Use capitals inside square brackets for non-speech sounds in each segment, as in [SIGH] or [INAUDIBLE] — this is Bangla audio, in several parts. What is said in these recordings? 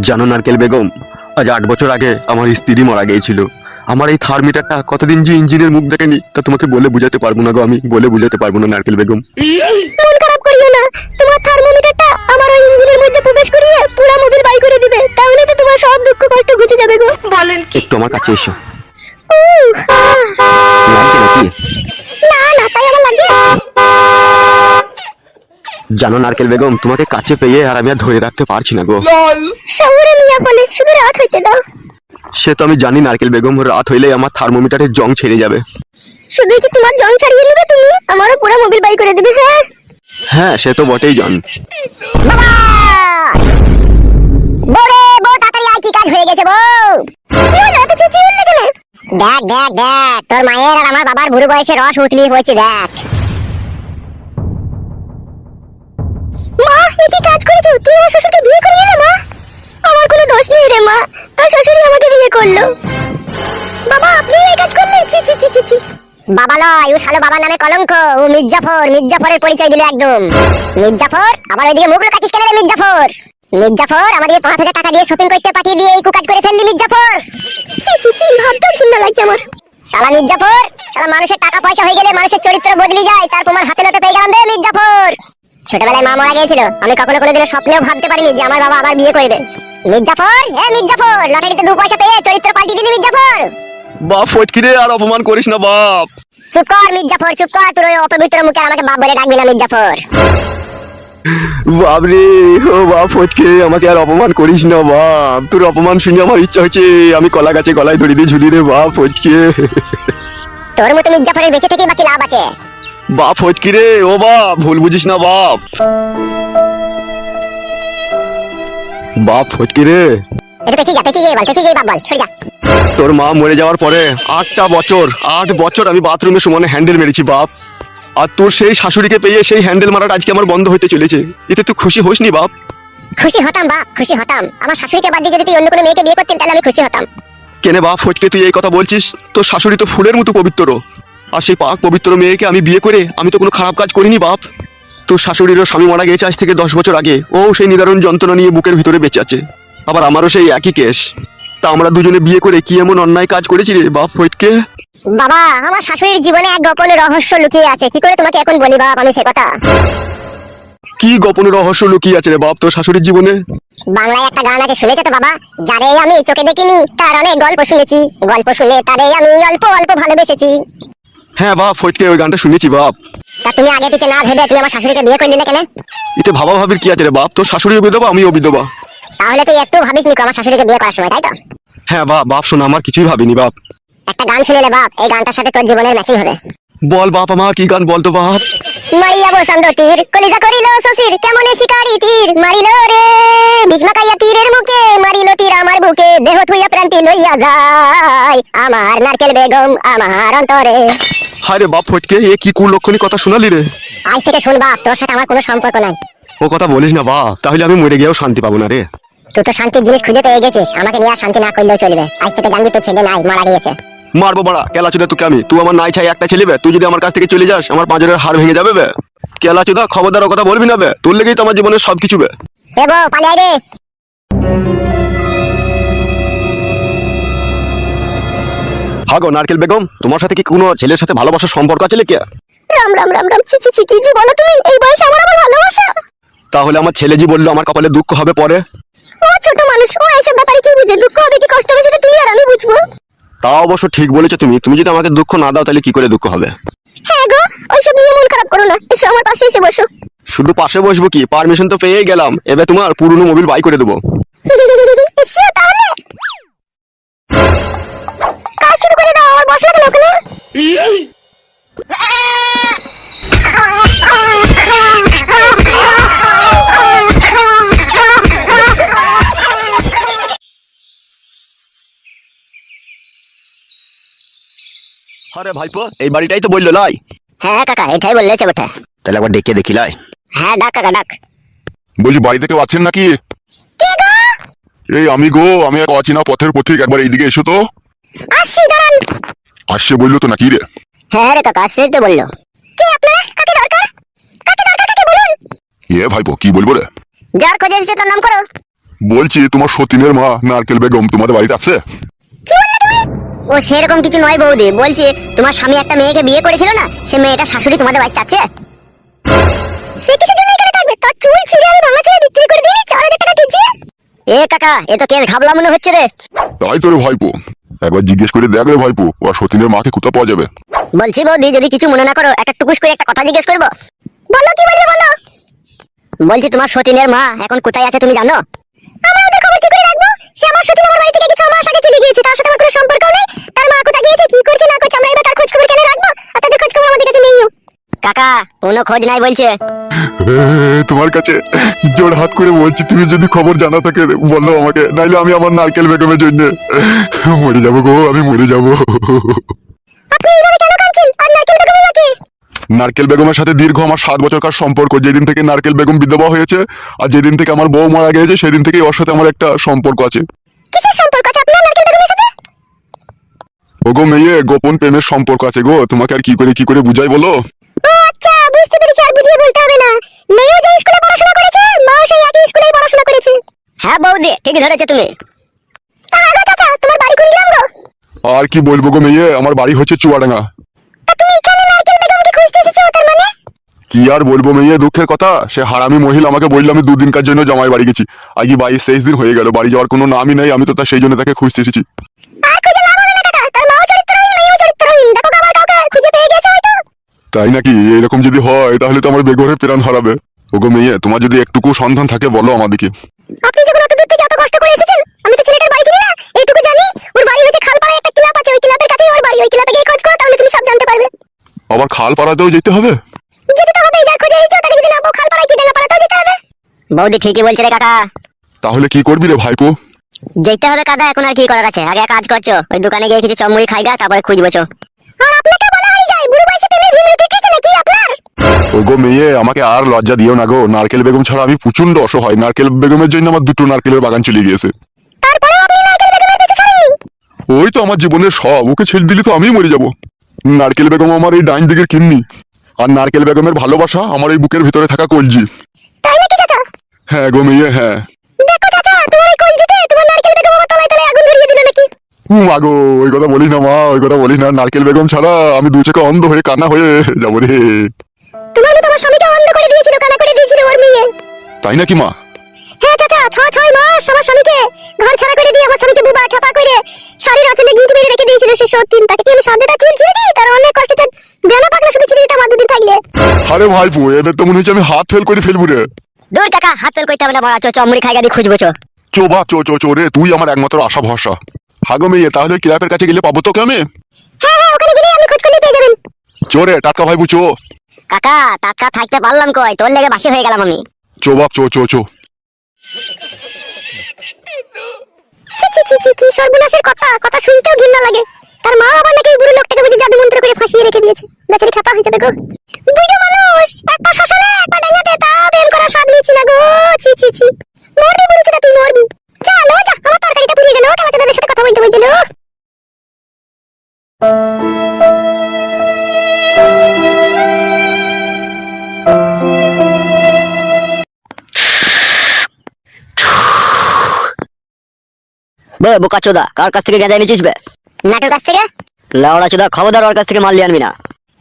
জানো নারকেল বেগম আজ আট বছর আগে আমার স্ত্রী মারা গিয়েছিল। আমার এই থার্মিটারটা কতদিন যে ইঞ্জিনের মুখ দেখেনি তা তোমাকে বলে বুঝাতে পারব না গো আমি বলে বুঝাতে পারব না নারকেল বেগম। মন খারাপ করিও না তোমার থার্মোমিটারটা আমার ওই ইঞ্জিনের মধ্যে প্রবেশ করিয়ে পুরো মোবিল বাই করে দিবে তাহলে তো তোমার সব দুঃখ কষ্ট ঘুচে যাবে গো। বলেন একটু আমার কাছে এসো। লাগছে নাকি? না না তাই আমার লাগে জানো নারকেল বেগম তোমাকে কাছে পেয়ে আর আমি আর ধরে রাখতে পারছি না গো। শহরে মিয়া বলে শুধু রাত হইতে দাও। সে তো আমি জানি নারকেল বেগম রাত হইলেই আমার থার্মোমিটারের জং ছেড়ে যাবে। শুধু কি তোমার জং ছাড়িয়ে নেবে তুমি? আমারও পুরো মোবিল বাই করে দিবে হ্যাঁ? হ্যাঁ সে তো বটেই জান। বড়ে বউ তাড়াতাড়ি আয় কি কাজ হয়ে গেছে বউ। কি হলো এত চেঁচিয়ে উঠলে কেন? দেখ দেখ দেখ তোর মায়ের আর আমার বাবার বুড়ো বয়সে রস উতলি হয়েছে দেখ। এ কি কাজ করেছ? আমার শ্বশুরকে বিয়ে করে নিলে মা? আমার কোনো দোষ নেই রে মা। তোর শ্বশুরই আমাকে বিয়ে করল। বাবা আপনি এই কাজ করলেন? ছি ছি ছি ছি ছি। বাবা নয় ও শালো বাবার নামে কলঙ্ক। ও মির্জাফর মির্জাফরের পরিচয় দিল একদম। মির্জাফর আবার ওইদিকে কেন রে মির্জাফর? মির্জাফর আমাদের পাঁচ হাজার টাকা দিয়ে শপিং করতে পাঠিয়ে দিয়ে এই কুকাজ করে ফেললি মির্জাফর। ছি ছি ছি ভাবতেও ঘৃণা লাগছে আমার। শালা মির্জাফর শালা মানুষের টাকা পয়সা হয়ে গেলে মানুষের চরিত্র বদলে যায় তার প্রমাণ হাতে নাতে পেয়ে গেলাম রে মির্জাফর। ছোটবেলায় মা মারা গিয়েছিল আমি কখনো কোনোদিনও স্বপ্নেও ভাবতে পারিনি যে আমার বাবা আবার বিয়ে করবে। মির্জাফর হ্যাঁ মির্জাফর লটারিতে দু পয়সা পেয়ে চরিত্র পাল্টি দিলি মির্জাফর। বাপ ফটকিরে আর অপমান করিস না বাপ। চুপ কর মির্জাফর চুপ কর তোর ওই অপবিত্র মুখে আমাকে বাপ বলে ডাকবি না মির্জাফর। বাপ রে ও বাপ ফটকে আমাকে আর অপমান করিস না বাপ। তোর অপমান শুনে আমার ইচ্ছা হচ্ছে আমি কলা গাছে গলায় ধরে দিয়ে ঝুলি রে বাপ ফটকে। তোর মতো মির্জাফরের বেঁচে থেকে বাকি লাভ আছে। বাপ ফটকি রে ও বাপ ভুল বুঝিস না বাপ। বাপ ফটকি রে। তোর মা মরে যাওয়ার পরে আটটা বছর আট বছর আমি বাথরুমে সমানে হ্যান্ডেল মেরেছি বাপ। আর তোর সেই শাশুড়িকে পেয়ে সেই হ্যান্ডেল মারাটা আজকে আমার বন্ধ হতে চলেছে। এতে তুই খুশি হোসনি বাপ? খুশি হতাম বাপ খুশি হতাম। আমার শাশুড়িকে বাদ দিয়ে যদি তুই অন্য কোনো মেয়েকে বিয়ে করতেন তাহলে আমি খুশি হতাম। কেনে বাপ ফটকে তুই এই কথা বলছিস? তোর শাশুড়ি তো ফুলের মতো পবিত্র। আর সেই পাক পবিত্র মেয়েকে আমি বিয়ে করে আমি তো কোনো খারাপ কাজ করিনি বাপ। তোর শাশুড়িরও স্বামী মারা গেছে আজ থেকে দশ বছর আগে। ও সেই নিদারুণ যন্ত্রণা নিয়ে বুকের ভিতরে বেঁচে আছে। আবার আমারও সেই একই কেস। তা আমরা দুজনে বিয়ে করে কি এমন অন্যায় কাজ করেছি রে বাপ ফটকে বাবা আমার শাশুড়ির জীবনে এক গোপন রহস্য লুকিয়ে আছে। কি করে তোমাকে এখন বলি বাপ আমি সে কথা? কি গোপন রহস্য লুকিয়ে আছে রে বাপ তোর শাশুড়ির জীবনে? বাংলায় একটা গান আছে শুনেছো তো বাবা? যারে আমি চোখে দেখিনি তার অনেক গল্প শুনেছি। গল্প শুনে তারে আমি অল্প অল্প ভালোবেসেছি। হ্যাঁ বাপ ফটকে ওই গানটা শুনেছি বাপ। তা তুমি আগে পিছে না ভেবে তুমি আমার শাশুড়িকে বিয়ে করে নিলে কেন? এতে ভাবা ভাবির কি আছে রে বাপ? তোর শাশুড়িও বিধবা আমিও বিধবা তাহলে তুই একটু ভাবিস নি আমার শাশুড়িকে বিয়ে করার সময় তাই তো? হ্যাঁ বাপ বাপ শোনা আমার কিছুই ভাবিনি বাপ। একটা গান শুনেলে বাপ এই গানটার সাথে তোর জীবনের ম্যাচিং হবে। বল বাপ আমার কি গান বলতো বাপ? মারিয়া বসন্ত তীর কলিজা করিল শশীর কেমনে শিকারি তীর? মারিল রে ভীষ্মাকাইয়া তীরের মুখে মারিল বুকে দেহ থুইয়া প্রান্তি লইয়া যায়। আমার নারকেল বেগম আমার অন্তরে। হায় রে বাপ ফটকে এ কি কুলক্ষণী কথা শোনালি রে? আজ থেকে শুন বাপ তোর সাথে আমার কোনো সম্পর্ক নাই। ও কথা বলিস না বাপ তাহলে আমি মরে গিয়েও শান্তি পাবো না রে। তুই তো শান্তির জিনিস খুঁজে পেয়ে গেছিস আমাকে নিয়ে আর শান্তি না করলেও চলবে। আজ থেকে জানবি তোর ছেলে নাই মারা গিয়েছে। মারবো বাড়া কেলা চুদা তোকে আমি। তুই আমার নাই ছাই একটা ছেলে বে তুই যদি আমার কাছ থেকে চলে যাস আমার পাঁচজনের হাড় ভেঙে যাবে বে। কেলা চুদা খবরদার ও কথা বলবি না বে তোর লেগেই তো আমার জীবনের সব কিছু বে। এ বউ পালিয়ে আয় রে। হাগো নারকেল বেগম তোমার সাথে কি কোনো ছেলের সাথে ভালোবাসার সম্পর্ক আছে কে রাম রাম রাম রাম ছি ছি ছি কি জি বলো তুমি এই বয়সে আমার আবার ভালোবাসা? তাহলে আমার ছেলে জি বলল আমার কপালে দুঃখ হবে পরে? ও ছোট মানুষ ও এইসব ব্যাপারে কি বুঝে? দুঃখ হবে কি কষ্ট হবে সেটা তুমি আর আমি বুঝব। তা অবশ্য ঠিক বলেছ তুমি। তুমি যদি আমাকে দুঃখ না দাও তাহলে কি করে দুঃখ হবে? হ্যাঁ গো ওইসব নিয়ে মন খারাপ করো না। এসো আমার পাশে এসে বসো। শুধু পাশে বসবো কি? পারমিশন তো পেয়েই গেলাম। এবার তোমার পুরনো মোবিল বাই করে দেবো। [LAUGHS] তাহলে। কাজ শুরু করে দাও আমার বসা কেন ওখানে আরে ভাইপো এই বাড়িটাই তো বলল লাই। হ্যাঁ কাকা এটাই বললেছে বটে। তাহলে একবার ডেকে দেখি লাই। হ্যাঁ ডাক কাকা ডাক। বলছি বাড়িতে কেউ আছেন নাকি? এই আমি গো আমি এক অচেনা পথের পথিক একবার এইদিকে এসো তো। আসছি দাঁড়ান। আসছে বলল তো নাকি রে? হ্যাঁ রে কাকা আসছে তো বলল। কে আপনারা? কাকে দরকার? কাকে দরকার কাকে বলুন? এ ভাইপো কি বলব রে? যার খোঁজে এসেছে তার নাম করো। বলছি তোমার সতীনের মা নারকেল বেগম তোমাদের বাড়িতে আছে? ও সেরকম কিছু নয় বৌদি বলছি তোমার স্বামী একটা মেয়েকে বিয়ে করেছিল না সে মেয়েটা শাশুড়ি তোমাদের বাড়িতে আছে? সে কিসের জন্য এ কাকা এ তো কেস ঘাবলা মনে হচ্ছে রে? তাই তো রে ভাইপো। একবার জিজ্ঞেস করে দেখ রে ভাইপো ও সতীনের মাকে কোথাও পাওয়া যাবে? বলছি বৌদি যদি কিছু মনে না করো একটা টুকুস করে একটা কথা জিজ্ঞেস করব? বলো কি বলবে বলো? বলছি তোমার সতীনের মা এখন কোথায় আছে তুমি জানো? আমরা ওদের খবর কি করে রাখব। সে আমার সতীন আমার বাড়ি থেকে কিছু মাস আগে চলে গিয়েছে তার সাথে আমার কোনো সম্পর্ক নেই। তার মা কোথায় গিয়েছে কি করছে না করছে আমরা এবার তার খোঁজ খবর কেন রাখব? আর তাদের খোঁজ খবর আমাদের কাছে নেইও কাকা কোনো খোঁজ নাই বলছে। তোমার কাছে জোর হাত করে বলছি তুমি যদি খবর জানা থাকে বলল আমাকে নাইলে আমি আমার নারকেল বেগমের জন্য মরে যাব গো আমি মরে যাব। নারকেল বেগমের সাথে দীর্ঘ আমার সাত বছরকার সম্পর্ক যেদিন থেকে নারকেল বেগম বিধবা হয়েছে আর যেদিন থেকে আমার বউ মারা গিয়েছে সেদিন থেকেই ওর সাথে আমার একটা সম্পর্ক আছে। কিসের সম্পর্ক আছে আপনার নারকেল বেগমের সাথে? ও গো মেয়ে গোপন প্রেমের সম্পর্ক আছে গো তোমাকে আর কি করে কি করে বুঝাই বলো? বুঝতে পেরেছি আর বুঝিয়ে বলতে হবে না। মেয়েও যে স্কুলে পড়াশোনা করেছে মাও সেই একই স্কুলেই পড়াশোনা করেছে। হ্যাঁ বৌদি ঠিক ধরেছে তুমি। তাহলে চাচা তোমার বাড়ি কোন গ্রাম গো আর কি বলব গো মেয়ে আমার বাড়ি হচ্ছে চুয়াডাঙ্গা। তা তুমি এখানে নারকেল বেগমকে খুঁজতে এসেছ তার মানে? কি আর বলব মেয়ে দুঃখের কথা সে হারামি মহিলা আমাকে বলল আমি দুদিনকার জন্য জামাই বাড়ি গেছি। আজকে বাইশ তেইশ দিন হয়ে গেল বাড়ি যাওয়ার কোনো নামই নেই আমি তো তা সেই জন্য তাকে খুঁজতে এসেছি। তাই নাকি? এরকম যদি হয় তাহলে তো আমার বেগরে প্রাণ হারাবে। ওগো মেয়ে তোমার যদি একটুকু সন্ধান থাকে বলো আমাদেরকে আপনি যখন অত দূর থেকে এত কষ্ট করে এসেছেন আমি তো ছেলেটার বাড়ি চিনি না। এইটুকু জানি ওর বাড়ি হচ্ছে খালপাড়ায় একটা ক্লাব আছে ওই ক্লাবের কাছেই ওর বাড়ি। ওই ক্লাবে গিয়ে খোঁজ করো তাহলে তুমি সব জানতে পারবে। আবার খাল পাড়াতেও যেতে হবে? যেতে তো হবেই যার খোঁজে এসেছ তাকে যদি না পাও খালপাড়ায় কি ডেঙ্গাপাড়াতেও যেতে হবে? বৌদি ঠিকই বলছে রে কাকা। তাহলে কি করবি রে ভাইপো? যেতে হবে কাদা এখন আর কি করার আছে? আগে এক কাজ করছ ওই দোকানে গিয়ে কিছু চমড়ি খাইগা তারপরে খুঁজবো চো। আর আপনাকে ওগো মেয়ে আমাকে আর লজ্জা দিও না গো। নারকেল বেগম ছাড়া আমি প্রচণ্ড অসহায়। নারকেল বেগমের জন্য আমার দুটো নারকেলের বাগান চলে গিয়েছে। ওই তো আমার জীবনের সব। ওকে ছেড়ে দিলে তো আমি মরে যাব। নারকেল বেগম আমার এই ডাইন দিকের কিন্নি। আর নারকেল বেগমের ভালোবাসা আমার এই বুকের ভিতরে থাকা কলজি। হ্যাঁ গো মেয়ে হ্যাঁ। মাগো ওই কথা বলি না মা ওই কথা বলি না। নারকেল বেগম ছাড়া আমি দু চোখে অন্ধ হয়ে কান্না হয়ে যাব রে। করে ওর মেয়ে তাই নাকি মা? হ্যাঁ চাচা ছ ছয় মাস আমার স্বামীকে ঘর ছাড়া করে দিয়ে আমার স্বামীকে বুবা খেপা করে শাড়ির আঁচলে গিট মেরে রেখে দিয়েছিল সে সত্যি তাকে কি আমি সাধ্যটা চুল ছিঁড়েছি? তার অনেক কষ্টে তার জানা পাকনা শুধু ছিঁড়ে দিতাম আর দুদিন থাকলে। আরে ভাইপো এবার তো মনে হচ্ছে আমি হাত ফেল করে ফেলব রে। দূর কাকা হাত ফেল করতে হবে না মারা চো চমড়ি খাইগা দিয়ে খুঁজবো চো চো বা চো চো চো রে তুই আমার একমাত্র আশা ভরসা। হাগো মেয়ে তাহলে ক্লাবের কাছে গেলে পাবো তোকে আমি? হ্যাঁ হ্যাঁ ওখানে গেলে আপনি খোঁজ করলে পেয়ে যাবেন। চো রে টাটকা ভাইপু চো। কাকা টাটকা থাকতে পারলাম কই? তোর লেগে বাসি হয়ে গেলাম আমি। চো বাপ চো চো চো। ছি ছি ছি ছি কি সর্বনাশের কথা? কথা শুনতেও ঘৃণা লাগে। তার মা আবার নাকি বুড়ো লোকটাকে বুঝে জাদু মন্ত্র করে ফাঁসিয়ে রেখে দিয়েছে। বেচারি খাপা হয়ে যাবে গো। বুড়ো মানুষ এক পা শ্মশানে এক ডাঙ্গাতে তাও প্রেম করার স্বাদ নিচ্ছি না গো। ছি ছি ছি। মরবি বুড়ো চোদা তুই মরবি। যা লো যা আমার তরকারিটা পুড়িয়ে গেল। কালা চোদাদের সাথে কথা বলতে বলতে লো বে বোকা চোদা কার কাছ থেকে গেঁজা এনেছিস বে? নাটোর কাছ থেকে? লেওড়া চোদা খবরদার ওর কাছ থেকে মাল নিয়ে আনবি না।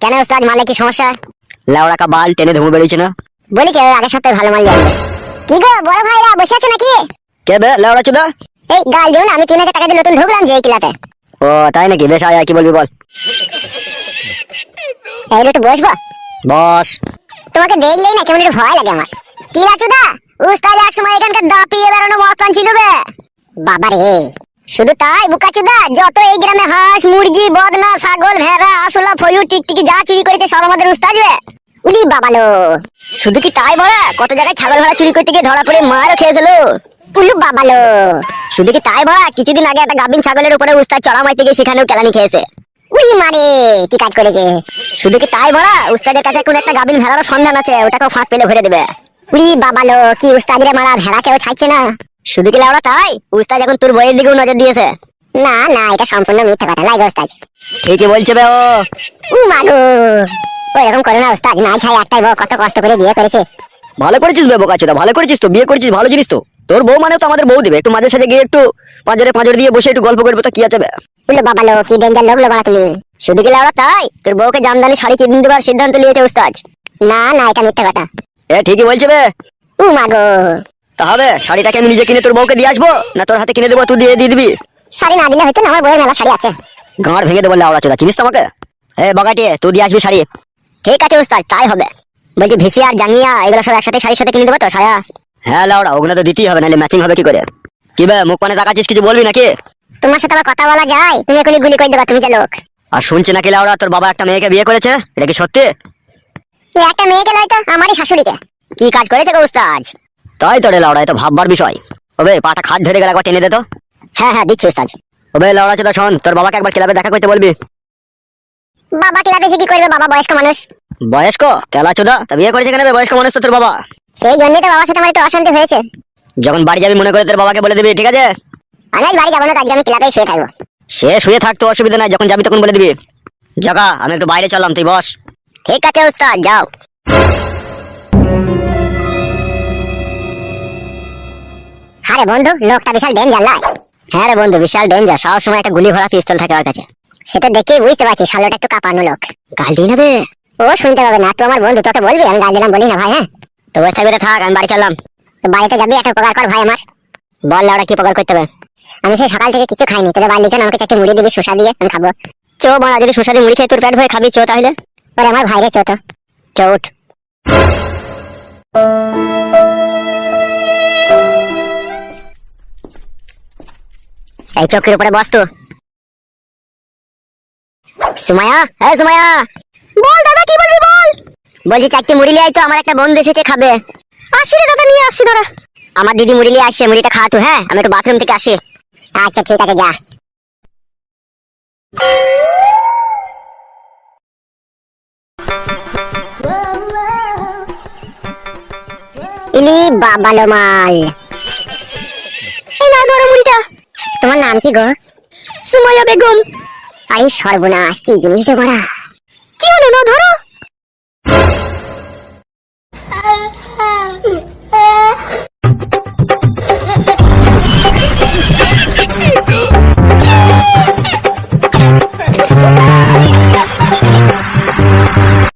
কেন ওস্তাদ মালে কি সমস্যা লেওড়া কা বাল টেনে ধুমে বেরিয়েছে না? বলেছে আগের সপ্তাহে ভালো মাল নিয়ে কি গো বড় ভাইরা বসে আছো নাকি? কে বে লেওড়া চোদা? এই গাল দিও না আমি তিন হাজার টাকা দিয়ে নতুন ঢুকলাম যে এই কিলাতে। ও তাই নাকি? বেশ আয় কি বলবি বল। এই একটু বসবো? বস। তোমাকে দেখলেই না কেমন একটু ভয় লাগে আমার। কি উস্তাদ এক সময় এখানকার দাপিয়ে বেড়ানো মস্তান ছিল বে। বাবা রে। শুধু তাই, বুকাচুদা, যত এই গ্রামে হাঁস, মুরগি, বদনা, ছাগল, ভেড়া আসলা ফয়ু টিকটিকি যা চুরি করেছে সব আমাদের উস্তাদ উলি বাবালো শুধু কি তাই কত জায়গায় ছাগল চুরি করতে গিয়ে ধরা পড়ে মারও খেয়েছিল উলু বাবালো শুধু কি তাই কিছুদিন আগে একটা গাবিন ছাগলের উপরে উস্তাদ চড়া মাইতে গিয়ে সেখানেও কেলানি খেয়েছে। উড়ি মারে, কি কাজ করেছে? শুধু কি তাই বড়া উস্তাদের কাছে কোন একটা গাবিন ভেড়ারও সন্ধান আছে, ওটাকেও ফাঁক পেলে ভরে দেবে। উড়ি বাবালো কি উস্তাদিরে মারা ভেড়া কেউ ছাড়ছে না। শুধু কি লাউড়া তাই? উস্তাদ এখন তোর বইয়ের দিকেও নজর দিয়েছে। না না এটা সম্পূর্ণ মিথ্যা কথা। লাগে উস্তাদ। ঠিকই বলছে বে ও। উ মাগো ওইরকম করে না উস্তাদ না ছাই একটাই বউ কত কষ্ট করে বিয়ে করেছে। ভালো করেছিস বে বোকাচোদা ভালো করেছিস তো বিয়ে করেছিস ভালো জিনিস তো। তোর বউ মানে তো আমাদের বউ দিবে। একটু মাঝে সাঝে গিয়ে একটু পাঁজরে পাঁজরে দিয়ে বসে একটু গল্প করবে তো কি আছে বে? বলল বাবা লো কি ডেঞ্জার লোক লো তুমি? শুধু কি লাউড়া তাই? তোর বউকে জামদানি শাড়ি কিনে দেবার সিদ্ধান্ত নিয়েছে উস্তাজ না না এটা মিথ্যা কথা। এ ঠিকই বলছে বে। উ মাগো তা হবে শাড়িটাকে আমি নিজে কিনে তোর বউকে দিয়ে আসব? না তোর হাতে কিনে দেবো তুই দিয়ে দিয়ে দিবি? শাড়ি না দিলে হয়তো না আমার বইয়ের মেলা শাড়ি আছে। গাঁড় ভেঙে দেবো লাউড়া চোদা। চিনিস তো আমাকে? এ বগাটি তুই দিয়ে আসবি শাড়ি। ঠিক আছে উস্তাদ তাই হবে। বলছি ভেসি আর জাঙ্গিয়া এগুলো সব একসাথে শাড়ির সাথে কিনে দেবো তো সায়া হ্যাঁ লাউড়া ওগুলো তো দিতেই হবে নাহলে ম্যাচিং হবে কি করে? কি বে মুখ পানে তাকাচ্ছিস কিছু বলবি নাকি? তোমার সাথে আবার কথা বলা যায় তুমি এখনই গুলি করে দেবা তুমি যে লোক। আর শুনছি নাকি লাউড়া তোর বাবা একটা মেয়েকে বিয়ে করেছে? এটা কি সত্যি? একটা মেয়েকে লয়তো আমারই শাশুড়িকে। কি কাজ করেছে গো উস্তাজ তাই তো রে লাউড়া এ তো ভাববার বিষয়। ওবে পাটা খাট ধরে গেলে একবার টেনে দে তো। হ্যাঁ হ্যাঁ দিচ্ছি উস্তাদ। ওবে লাউড়া চোদা শোন তোর বাবাকে একবার ক্লাবে দেখা করতে বলবি। বাবা ক্লাবে এসে কি করবে? বাবা বয়স্ক মানুষ। বয়স্ক? কেলা চোদা তা বিয়ে করেছে কেন বে? বয়স্ক মানুষ তো তোর বাবা। সেই জন্যই তো বাবার সাথে আমার একটু অশান্তি হয়েছে। যখন বাড়ি যাবি মনে করে তোর বাবাকে বলে দিবি ঠিক আছে? আমি আজ বাড়ি যাব না আজকে আমি ক্লাবেই শুয়ে থাকব। সে শুয়ে থাকতে অসুবিধা নাই যখন যাবি তখন বলে দিবি। জাগা আমি একটু বাইরে চললাম তুই বস। ঠিক আছে উস্তাদ যাও। আরে বন্ধু লোকটা বিশাল ডেঞ্জার লাই। হ্যাঁ রে বন্ধু বিশাল ডেঞ্জার সব সময় একটা গুলি ভরা পিস্তল থাকে ওর কাছে। সেটা দেখেই বুঝতে পারছি শালোটা একটু কাঁপানো লোক। গাল দিই নেবে? ও শুনতে পাবে না তুই আমার বন্ধু তোকে বলবি আমি গাল দিলাম বলি না ভাই হ্যাঁ? তো বসে থাকবি থাক আমি বাড়ি চললাম। তো বাড়িতে যাবি একটা উপকার কর ভাই আমার। বল লাউড়া কি পকার করতে হবে। আমি সেই সকাল থেকে কিছু খাইনি তোদের বাড়ি চল আমাকে চারটে মুড়ি দিবি শসা দিয়ে আমি খাব। চো বাড়া যদি দিয়ে মুড়ি খেয়ে তোর পেট ভরে খাবি চো তাহলে। ওরে আমার ভাইরে চো তো। চো উঠ। এই চোখের উপরে বস তো। সুমায়া হ্যাঁ সুমায়া বল দাদা, কি বলবি বল? বলছি, চারটে আমার একটা বন্ধু এসেছে, খাবে। আসি রে দাদা, নিয়ে আসছি আমার দিদি আসছে, মুড়িটা তো হ্যাঁ? আমি একটু বাথরুম থেকে আসি। আচ্ছা ঠিক আছে, যা। ইলি বাবালো মাল। নাম কি গো? সুমাইয়া বেগম। আরে সর্বনাশ কি জিনিস রে কি হলো না ধরো।